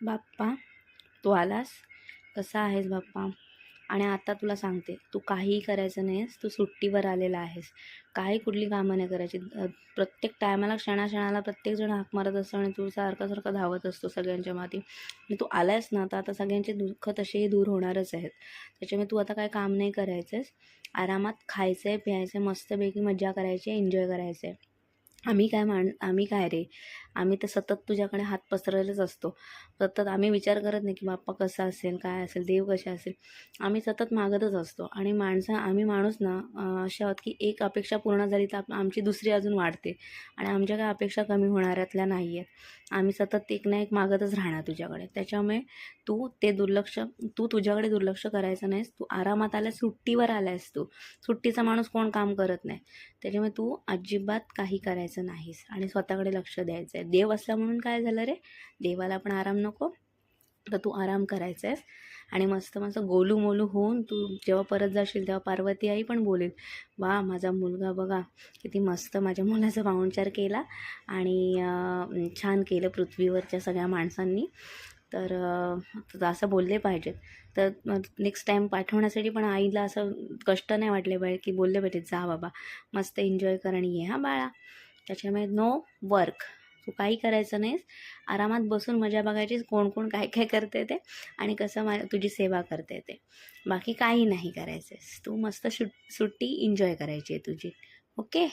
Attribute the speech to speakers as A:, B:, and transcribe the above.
A: बाप्पा तू आलास? कसा आहेस बाप्पा? आणि आता तुला सांगते तू काहीही करायचं नाहीस तू सुट्टीवर आलेला आहेस. काही कुठली कामं नाही करायची. प्रत्येक टायमाला क्षणाक्षणाला प्रत्येकजण हाक मारत असतो आणि तू सारखा सारखं धावत असतो सगळ्यांच्या माती. आणि तू आलायस ना तर आता सगळ्यांचे दुःख तसेही दूर होणारच आहेत. त्याच्यामुळे तू आता काय काम नाही करायचं आहेस आरामात खायचं आहे प्यायचं आहे मस्तपैकी मजा करायची आहे एन्जॉय करायचं आहे आम्ही काय मान आम्ही काय रे? आम्ही तर सतत तुझ्याकडे हात पसरलेच असतो. सतत आम्ही विचार करत नाही की बाप्पा कसा असेल काय असेल देव कसे असेल. आम्ही सतत मागतच असतो. आणि माणसं आम्ही माणूस ना असे आहोत की एक अपेक्षा पूर्ण झाली तर आमची दुसरी अजून वाढते. आणि आमच्या काय अपेक्षा कमी होणाऱ्यातल्या नाही आहेत आम्ही सतत एक ना एक मागतच राहणार तुझ्याकडे. त्याच्यामुळे तू ते दुर्लक्ष तू तुझ्याकडे दुर्लक्ष करायचं नाहीस. तू आरामात आल्यास सुट्टीवर आल्यास तू. सुट्टीचा माणूस कोण काम करत नाही. त्याच्यामुळे तू अजिबात काही करायचं नाहीस. आणि स्वतःकडे लक्ष द्यायचं आहे देव असला म्हणून काय झालं रे? देवाला पण आराम नको. तर तू आराम करायचा आहेस आणि मस्त मस्त गोलू मोलू होऊन तू जेव्हा परत जाशील तेव्हा पार्वती आई पण बोलेल वा माझा मुलगा बघा किती मस्त माझ्या मुलाचा पाहुणचार केला आणि छान केलं पृथ्वीवरच्या सगळ्या माणसांनी. तर असं बोलले पाहिजेत. तर नेक्स्ट टाईम पाठवण्यासाठी पण आईला असं कष्ट नाही वाटले पाहिजे की बोलले पाहिजेत जा बाबा मस्त एन्जॉय कर आणि ये हा बाळा. त्याच्यामुळे नो वर्क तू काही करायचं नाहीस. आरामात बसून मजा बघायचीस कोण कोण काय काय करते ते आणि कसं मा तुझी सेवा करते ते. बाकी काही नाही करायचं तू मस्त सुट सुट्टी एन्जॉय करायची आहे तुझी. ओके